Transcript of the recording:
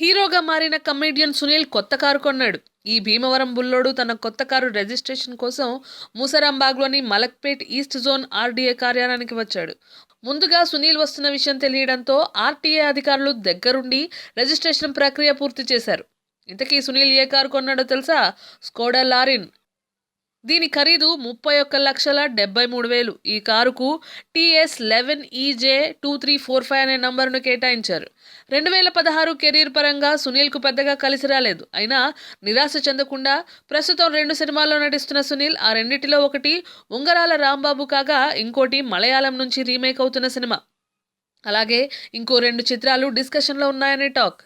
హీరోగా మారిన కమెడియన్ సునీల్ కొత్త కారు కొన్నాడు. ఈ భీమవరం బుల్లోడు తన కొత్త కారు రిజిస్ట్రేషన్ కోసం ముసరాంబాగ్లోని మలక్పేట్ ఈస్ట్ జోన్ ఆర్డీఏ కార్యాలయానికి వచ్చాడు. ముందుగా సునీల్ వస్తున్న విషయం తెలియడంతో ఆర్టీఏ అధికారులు దగ్గరుండి రిజిస్ట్రేషన్ ప్రక్రియ పూర్తి చేశారు. ఇంతకీ సునీల్ ఏ కారు కొన్నాడో తెలుసా? Skoda Laurin. దీని ఖరీదు ముప్పై ఒక్క లక్షల డెబ్బై మూడు వేలు. ఈ కారుకు TS eleven EJ two three four five అనే నంబరును కేటాయించారు. రెండు వేల పదహారు కెరీర్ పరంగా సునీల్కు పెద్దగా కలిసి రాలేదు. అయినా నిరాశ చెందకుండా ప్రస్తుతం రెండు సినిమాల్లో నటిస్తున్న సునీల్ ఆ రెండిటిలో ఒకటి ఉంగరాల రాంబాబు కాగా ఇంకోటి మలయాళం నుంచి రీమేక్ అవుతున్న సినిమా. అలాగే ఇంకో రెండు చిత్రాలు డిస్కషన్లో ఉన్నాయనే టాక్.